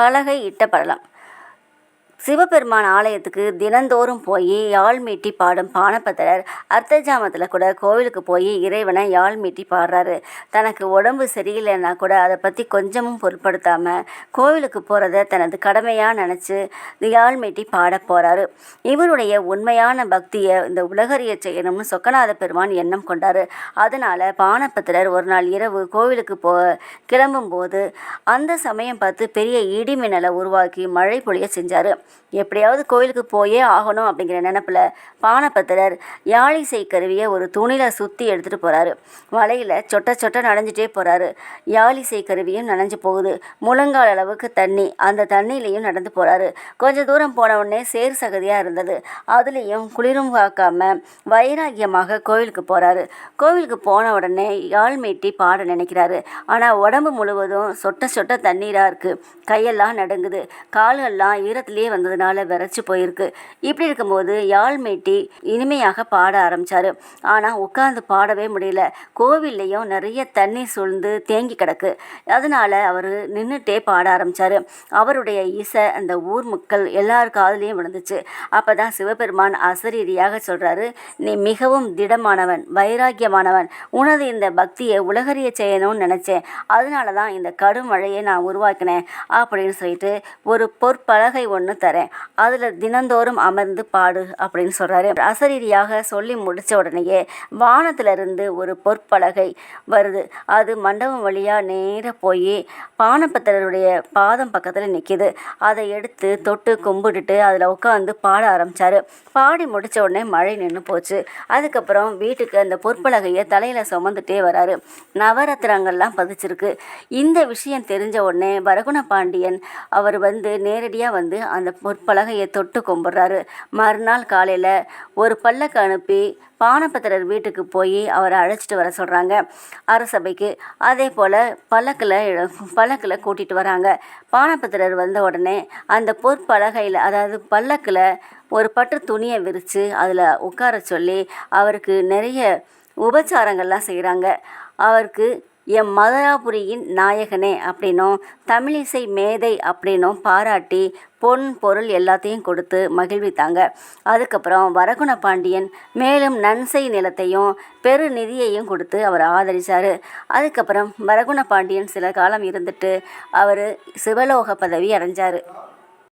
பலகை இட்டப்படலாம். சிவபெருமான் ஆலயத்துக்கு தினந்தோறும் போய் யாழ் மீட்டி பாடும் பானபத்திரர் அர்த்த ஜாமத்தில் கூட கோவிலுக்கு போய் இறைவனை யாழ் மீட்டி பாடுறாரு. தனக்கு உடம்பு சரியில்லைன்னா கூட அதை பற்றி கொஞ்சமும் பொருட்படுத்தாமல் கோவிலுக்கு போகிறத தனது கடமையாக நினச்சி யாழ் மீட்டி பாட போகிறாரு இவருடைய உண்மையான பக்தியை இந்த உலகறிய செய்யணும்னு சொக்கநாத பெருமான் எண்ணம் கொண்டார். அதனால் பானபத்திரர் ஒரு நாள் இரவு கோவிலுக்கு போ கிளம்பும்போது அந்த சமயம் பார்த்து பெரிய இடி மின்னலை உருவாக்கி மழை பொழிய செஞ்சார். எப்படியாவது கோயிலுக்கு போயே ஆகணும் அப்படிங்கிற நினப்பில் பானபத்திரர் யாழிசை கருவியை ஒரு துணியில் சுற்றி எடுத்துகிட்டு போகிறாரு மலையில் சொட்ட சொட்ட நனைஞ்சிட்டே போகிறாரு யாழிசை கருவியும் நனைஞ்சு போகுது. முழங்கால் அளவுக்கு தண்ணி. அந்த தண்ணியிலையும் நடந்து போகிறாரு கொஞ்சம் தூரம் போன உடனே சேர் சகதியாக இருந்தது. அதுலேயும் குளிரும் காக்காமல் வைராகியமாக கோயிலுக்கு போகிறாரு கோவிலுக்கு போன உடனே யாழ் மீட்டி பாட நினைக்கிறாரு. ஆனால் உடம்பு முழுவதும் சொட்ட சொட்ட தண்ணீராக இருக்குது கையெல்லாம் நடுங்குது. கால்கள்லாம் ஈரத்துலேயே வந்து வந்ததுனால விரைச்சி போயிருக்கு. இப்படி இருக்கும்போது யாழ் மீட்டி இனிமையாக பாட ஆரம்பித்தார் ஆனால் உட்காந்து பாடவே முடியல. கோவில்லையும் நிறைய தண்ணி சூழ்ந்து தேங்கி கிடக்கு. அதனால் அவர் நின்றுட்டே பாட ஆரம்பித்தார் அவருடைய இசை அந்த ஊர் மக்கள் எல்லார் காதுலேயும் விழுந்துச்சு. அப்போ தான் சிவபெருமான் அசரீரியாக சொல்கிறாரு நீ மிகவும் திடமானவன் வைராக்கியமானவன். உனது இந்த பக்தியை உலகறிய செய்யணும்னு நினச்சேன். அதனால தான் இந்த கடும் மழையை நான் உருவாக்கினேன். அப்படின்னு சொல்லிட்டு ஒரு பொற்பலகை ஒன்று தரேன் அதில் தினந்தோறும் அமர்ந்து பாடு அப்படின்னு சொல்கிறாரு அசரீரியாக சொல்லி முடித்த உடனேயே வானத்திலிருந்து ஒரு பொற்பலகை வருது. அது மண்டபம் வழியாக நேராக போய் பானபத்திரருடைய பாதம் பக்கத்தில் நிற்கிது அதை எடுத்து தொட்டு கும்பிட்டுட்டு அதில் உட்காந்து பாட ஆரம்பித்தார் பாடி முடித்த உடனே மழை நின்று போச்சு. அதுக்கப்புறம் வீட்டுக்கு அந்த பொற்பலகையை தலையில் சுமந்துட்டே வராரு. நவரத்னங்கள்லாம் பதிச்சிருக்கு. இந்த விஷயம் தெரிஞ்ச உடனே வரகுண பாண்டியன் அவர் வந்து நேரடியாக வந்து அந்த பொற்பலகையை தொட்டு கும்பிட்றாரு. மறுநாள் காலையில் ஒரு பல்லக்கு அனுப்பி பானபத்திரர் வீட்டுக்கு போய் அவரை அழைச்சிட்டு வர சொல்கிறாங்க அரசபைக்கு அதே போல் பல்லக்கில் பல்லக்கில் கூட்டிகிட்டு வராங்க. பானபத்திரர் வந்த உடனே அந்த பொற்பலகையில் அதாவது பல்லக்கில் ஒரு பட்டு துணியை விரித்து அதில் உட்கார சொல்லி அவருக்கு நிறைய உபச்சாரங்கள்லாம் செய்கிறாங்க அவருக்கு எம் மதுராபுரியின் நாயகனே அப்படின்னும் தமிழிசை மேதை அப்படின்னும் பாராட்டி பொன் பொருள் எல்லாத்தையும் கொடுத்து மகிழ்வித்தாங்க. அதுக்கப்புறம் வரகுண பாண்டியன் மேலும் நன்சை நிலத்தையும் பெரு நிதியையும் கொடுத்து அவர் ஆதரித்தார் அதுக்கப்புறம் வரகுண பாண்டியன் சில காலம் இருந்துட்டு அவர் சிவலோக பதவி அடைஞ்சார்.